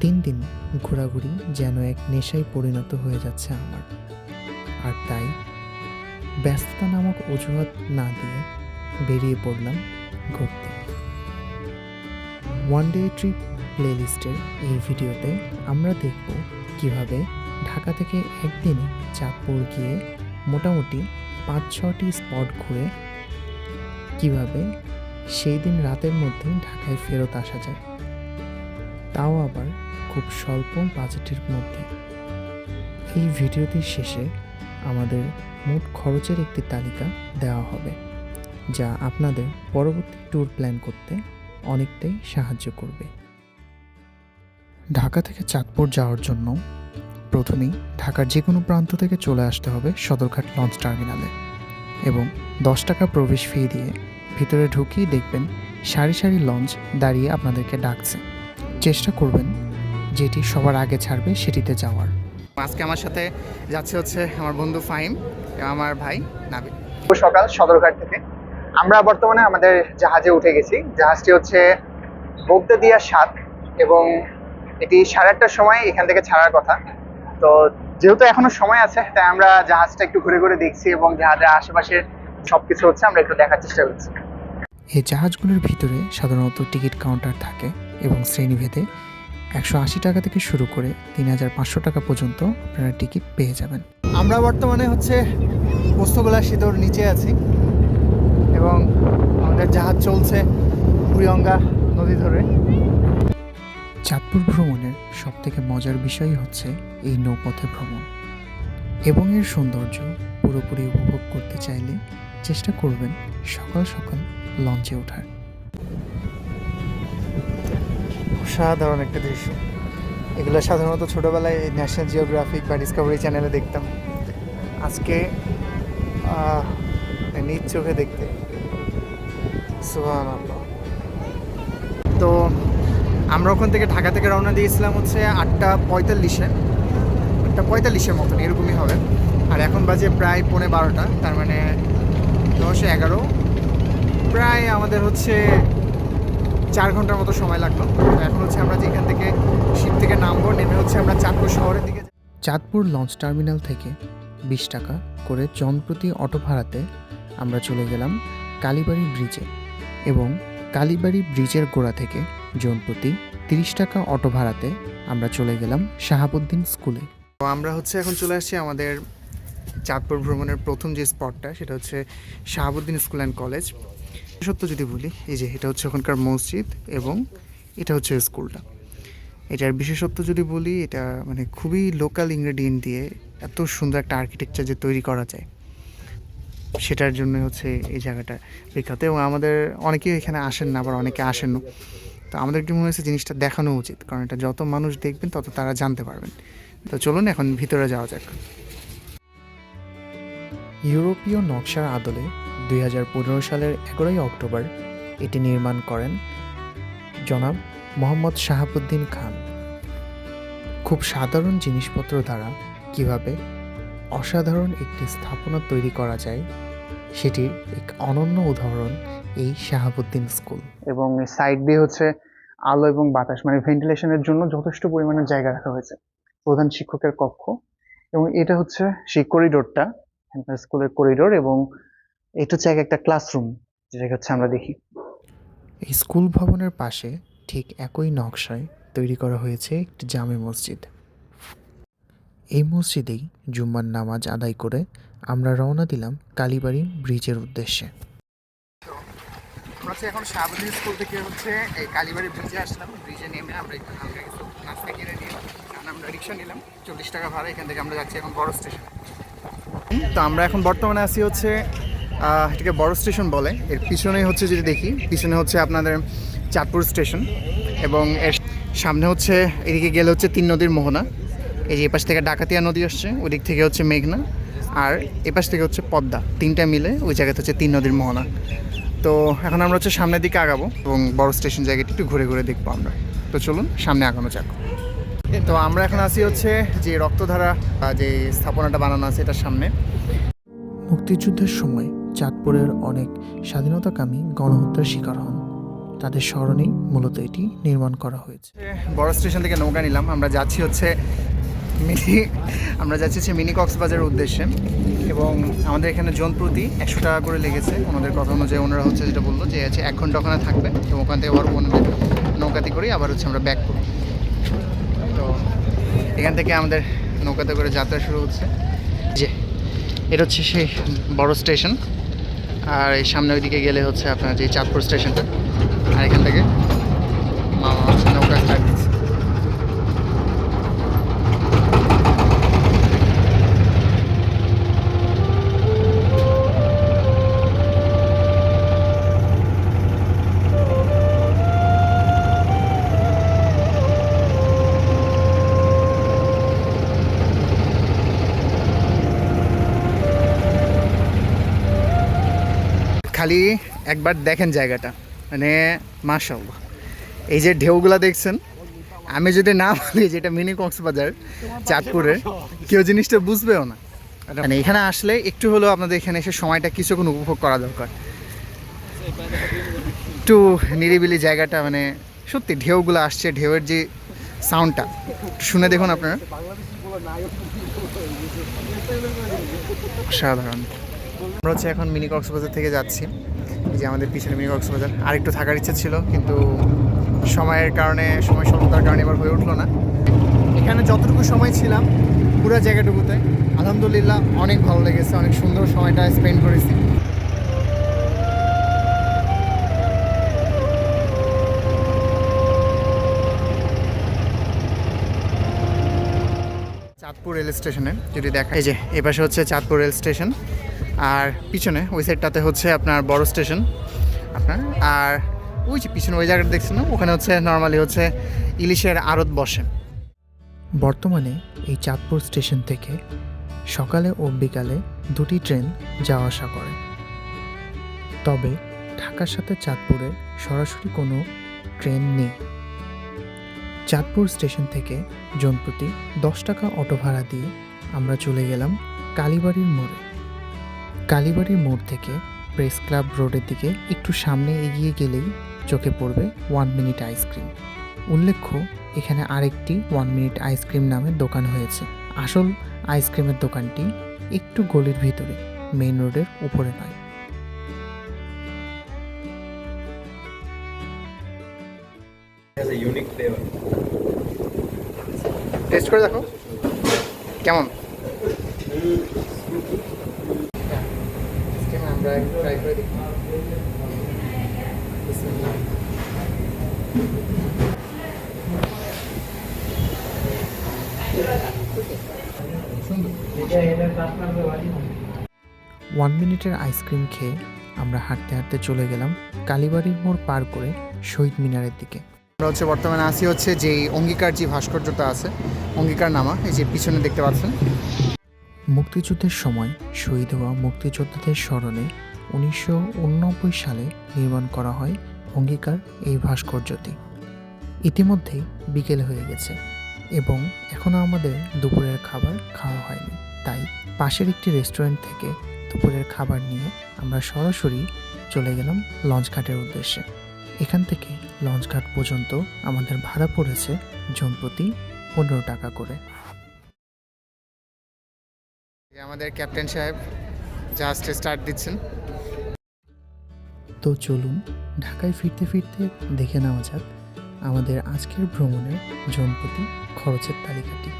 দিন দিন ঘোরাঘুরি যেন এক নেশায় পরিণত হয়ে যাচ্ছে আমার। আর তাই ব্যস্ততা নামক অজুহাত না দিয়ে বেরিয়ে পড়লাম ঘুরতে। ওয়ান ডে ট্রিপ প্লেলিস্টের এই ভিডিওতে আমরা দেখব কীভাবে ঢাকা থেকে একদিনে চাঁদপুর গিয়ে মোটামুটি পাঁচ ছটি স্পট ঘুরে কীভাবে সেই দিন রাতের মধ্যে ঢাকায় ফেরত আসা যায়। তাও আবার খুব স্বল্প বাজেটের মধ্যে। এই ভিডিওটির শেষে আমাদের মোট খরচের একটি তালিকা দেওয়া হবে, যা আপনাদের পরবর্তী ট্যুর প্ল্যান করতে অনেকটাই সাহায্য করবে। ঢাকা থেকে চাঁদপুর যাওয়ার জন্য প্রথমেই ঢাকার যে কোনো প্রান্ত থেকে চলে আসতে হবে সদরঘাট লঞ্চ টার্মিনালে এবং দশ টাকা প্রবেশ ফি দিয়ে ভিতরে ঢুকিয়ে দেখবেন সারি সারি লঞ্চ দাঁড়িয়ে আপনাদেরকে ডাকছে। চেষ্টা করবেন যেটি সবার আগে ছাড়বে সেটিতে যাওয়ার। আজকে আমার সাথে যাচ্ছে হচ্ছে আমার বন্ধু ফাহিম আমার ভাই নাবিল। সকাল সদরঘাট থেকে। আমরা বর্তমানে আমাদের জাহাজে উঠে গেছি। জাহাজটি হচ্ছে বগদাদিয়া সাত এবং এটি সাড়ে আটটার সময় এখান থেকে ছাড়ার কথা। তো যেহেতু এখনও সময় আছে তাই আমরা জাহাজটা একটু ঘুরে ঘুরে দেখছি এবং জাহাজের আশেপাশের সবকিছু হচ্ছে আমরা একটু দেখার চেষ্টা করছি। এই জাহাজগুলোর ভিতরে সাধারণত টিকিট কাউন্টার থাকে এবং শ্রেণীভেদে একশো আশি টাকা থেকে শুরু করে তিন হাজার পাঁচশো টাকা পর্যন্ত আপনারা টিকিট পেয়ে যাবেন। আমরা বর্তমানে হচ্ছে পোস্তগোলা সেতুর নিচে আছি এবং আমাদের জাহাজ চলছে বুড়িগঙ্গা নদী ধরে। চাঁদপুর ভ্রমণের সবথেকে মজার বিষয় হচ্ছে এই নৌপথে ভ্রমণ। এবং এর সৌন্দর্য পুরোপুরি উপভোগ করতে চাইলে চেষ্টা করবেন সকাল সকাল লঞ্চে ওঠার। অসাধারণ একটা দৃশ্য। এগুলো সাধারণত ছোটোবেলায় ন্যাশনাল জিওগ্রাফিক বা ডিসকভারি চ্যানেলে দেখতাম। আজকে নিজ চোখে দেখতে। তো আমরা ওখান থেকে ঢাকা থেকে রওনা দিয়েছিলাম হচ্ছে আটটা পঁয়তাল্লিশে। আটটা পঁয়তাল্লিশের মতন, এরকমই হবে। আর এখন বাজে প্রায় পৌনে বারোটা, তার মানে দশ এগারো। প্রায় আমাদের হচ্ছে চার ঘণ্টার মতো সময় লাগল। তো এখন হচ্ছে আমরা যেখান থেকে শিপ থেকে নামবো নেমে হচ্ছে আমরা চাঁদপুর শহরের দিকে চাঁদপুর লঞ্চ টার্মিনাল থেকে বিশ টাকা করে জনপ্রতি অটো ভাড়াতে আমরা চলে গেলাম কালীবাড়ি ব্রিজে এবং কালীবাড়ি ব্রিজের গোড়া থেকে জনপ্রতি তিরিশ টাকা অটো ভাড়াতে আমরা চলে গেলাম শাহাবুদ্দিন স্কুলে। তো আমরা হচ্ছে এখন চলে আসছি আমাদের চাঁদপুর ভ্রমণের প্রথম যে স্পটটা সেটা হচ্ছে শাহাবুদ্দিন স্কুল অ্যান্ড কলেজ। সত্য যদি বলি, এই যে এটা হচ্ছে ওখানকার মসজিদ এবং এটা হচ্ছে স্কুলটা। এটার বিশেষত্ব যদি বলি, এটা মানে খুবই লোকাল ইনগ্রেডিয়েন্ট দিয়ে এত সুন্দর একটা আর্কিটেকচার যে তৈরি করা যায়। সেটার জন্য হচ্ছে এই জায়গাটা বিখ্যাত এবং আমাদের অনেকেই এখানে আসেন না, আবার অনেকে আসেন না তো আমাদের কি মনে হয়েছে জিনিসটা দেখানো উচিত? কারণ এটা যত মানুষ দেখবেন, তত তারা জানতে পারবেন। তো চলুন এখন ভিতরে যাওয়া যাক। ইউরোপীয় নকশার আদলে দুই হাজার পনেরো সালের এগারোই অক্টোবর এটি নির্মাণ করেন জনাব মোহাম্মদ শাহাবুদ্দিন খান। খুব সাধারণ জিনিসপত্র দ্বারা কীভাবে অসাধারণ একটি স্থাপনা তৈরি করা যায়, সেটির এক অনন্য উদাহরণ এই শাহাবুদ্দিন স্কুল। এবং সাইড দিয়ে হচ্ছে আলো এবং বাতাস মানে ভেন্টিলেশনের জন্য যথেষ্ট পরিমাণে জায়গা রাখা হয়েছে। প্রধান শিক্ষকের কক্ষ এবং এটা হচ্ছে সেই করিডোরটা স্কুলের করিডোর এবং এটা হচ্ছে এক একটা ক্লাসরুম যেটা হচ্ছে আমরা দেখি। এই স্কুল ভবনের পাশে ঠিক একই নকশায় তৈরি করা হয়েছে একটি জামে মসজিদ। এই মসজিদেই জুম্মার নামাজ আদায় করে আমরা রওনা দিলাম কালীবাড়ি ব্রিজের উদ্দেশ্যে। আমরা হচ্ছে এখন শাহাবুদ্দিন স্কুল থেকে হচ্ছে এই কালীবাড়ি ব্রিজে আসলাম। ব্রিজে নেমে আমরা একটু হালকা কিছু নাস্তা কিনে নিয়ে আমরা রিক্সা নিলাম। চল্লিশ টাকা ভাড়া এখান থেকে আমরা যাচ্ছি এখন বড় স্টেশন। তো আমরা এখন বর্তমানে আছি হচ্ছে এটাকে বড় স্টেশন বলে। এর পিছনে হচ্ছে যদি দেখি, পিছনে হচ্ছে আপনাদের চাঁদপুর স্টেশন এবং এর সামনে হচ্ছে, এদিকে গেলে হচ্ছে তিন নদীর মোহনা। এই যে এপাশ থেকে ডাকাতিয়া নদী আসছে ওই দিক থেকে হচ্ছে মেঘনা আর এপাশ থেকে হচ্ছে পদ্মা। তিনটা মিলে ওই জায়গাতে হচ্ছে তিন নদীর মোহনা। তো এখন আমরা হচ্ছে সামনের দিকে আগাবো এবং বড় স্টেশন জায়গাটি একটু ঘুরে ঘুরে দেখব আমরা। তো চলুন, সামনে আগানো যাক। তো আমরা এখন আছি হচ্ছে যে রক্তধারা যে স্থাপনাটা বানানো আছে এটার সামনে। মুক্তিযুদ্ধের সময় চাঁদপুরের অনেক স্বাধীনতাকামী গণহত্যার শিকার হন। তাদের স্মরণেই মূলত এটি নির্মাণ করা হয়েছে। বড় স্টেশন থেকে নৌকা নিলাম। আমরা যাচ্ছি হচ্ছে মিনি, আমরা যাচ্ছি হচ্ছে মিনি কক্সবাজারের উদ্দেশ্যে এবং আমাদের এখানে জন প্রতি একশো টাকা করে লেগেছে। ওনাদের কথা অনুযায়ী ওনারা হচ্ছে যেটা বলল যে হচ্ছে এক ঘণ্টা ওখানে থাকবে তো ওখান থেকে আবার ওনাদের নৌকাতে করেই আবার হচ্ছে আমরা ব্যাক করি তো এখান থেকে আমাদের নৌকাতে করে যাত্রা শুরু হচ্ছে। যে এটা হচ্ছে সেই বড় স্টেশন। আর এই সামনে ওইদিকে গেলে হচ্ছে আপনার যে চাঁদপুর স্টেশনটা। আর এখান থেকে মামা নৌকা খালি একবার দেখেন জায়গাটা। মানে মাশাল্লাহ এই যে ঢেউগুলা দেখছেন, আমি যদি না বলি যে এটা মিনি কক্সবাজার, চাঁদপুরের, কেউ জিনিসটা বুঝবেও না। মানে এখানে আসলে একটু হলেও আপনাদের এখানে এসে সময়টা কিছুক্ষণ উপভোগ করা দরকার। একটু নিরিবিলি জায়গাটা মানে সত্যি ঢেউগুলো আসছে, ঢেউয়ের যে সাউন্ডটা শুনে দেখুন আপনারা। সাধারণ আমরা হচ্ছে এখন মিনি কক্সবাজার থেকে যাচ্ছি। যে আমাদের পিছনে মিনি কক্সবাজার। আর একটু থাকার ইচ্ছে ছিল, কিন্তু সময়ের কারণে, সময় স্বল্পতার কারণে এবার হয়ে উঠল না। এখানে যতটুকু সময় ছিলাম, পুরো জায়গাটুকুতে, আলহামদুলিল্লাহ অনেক ভালো লেগেছে, অনেক সুন্দর সময়টা স্পেন্ড করেছি। চাঁদপুর রেল স্টেশনে যদি দেখা এই যে এই পাশে হচ্ছে চাঁদপুর রেল স্টেশন। আর পিছনে, ওই সাইডটাতে হচ্ছে আপনার বড় স্টেশন। আপনার, আর ওই যে পিছনে ওই জায়গাটা দেখছেন না? ওখানে হচ্ছে নর্মালি হচ্ছে ইলিশের আড়ত বসে। বর্তমানে এই চাঁদপুর স্টেশন থেকে সকালে ও বিকালে দুটি ট্রেন যাওয়া আসা করে। তবে ঢাকার সাথে চাঁদপুরে সরাসরি কোনো ট্রেন নেই। চাঁদপুর স্টেশন থেকে জনপ্রতি দশ টাকা অটো ভাড়া দিয়ে আমরা চলে গেলাম কালীবাড়ির মোড়ে। কালীবাড়ির মোড় থেকে প্রেস ক্লাব রোডের দিকে একটু সামনে এগিয়ে গেলেই চোখে পড়বে ওয়ান মিনিট আইসক্রিম উল্লেখ্য এখানে আরেকটি ওয়ান মিনিট আইসক্রিম নামের দোকান হয়েছে। আসল আইসক্রিমের দোকানটি একটু গলির ভিতরে মেইন রোডের উপরে নয়. টেস্ট করে দেখো। কেমন? আমরা ট্রাই করে দেখি ওয়ান মিনিটের আইসক্রিম খেয়ে আমরা হাঁটতে হাঁটতে চলে গেলাম কালীবাড়ির মোড় পার করে শহীদ মিনারের দিকে। আমরা হচ্ছে বর্তমানে আসি হচ্ছে যে অঙ্গীকার যে ভাস্কর্যটা আছে অঙ্গীকার নামা এই যে পিছনে দেখতে পাচ্ছেন। মুক্তিযুদ্ধের সময় শহীদ হওয়া মুক্তিযোদ্ধাদের স্মরণে উনিশশো উননব্বই সালে নির্মাণ করা হয় অঙ্গীকার এই ভাস্কর্যটি। ইতিমধ্যেই বিকেল হয়ে গেছে এবং এখনও আমাদের দুপুরের খাবার খাওয়া হয়নি। তাই পাশের একটি রেস্টুরেন্ট থেকে দুপুরের খাবার নিয়ে আমরা সরাসরি চলে গেলাম লঞ্চঘাটের উদ্দেশ্যে। এখান থেকে লঞ্চঘাট পর্যন্ত আমাদের ভাড়া পড়েছে জনপ্রতি পনেরো টাকা করে। আমাদের ক্যাপ্টেন সাহেব জাস্ট স্টার্ট দিচ্ছেন। তো চলুন, ঢাকায় ফিরতে ফিরতে দেখে নেওয়া যাক আমাদের আজকের ভ্রমণের জনপ্রতি খরচের তালিকাটি।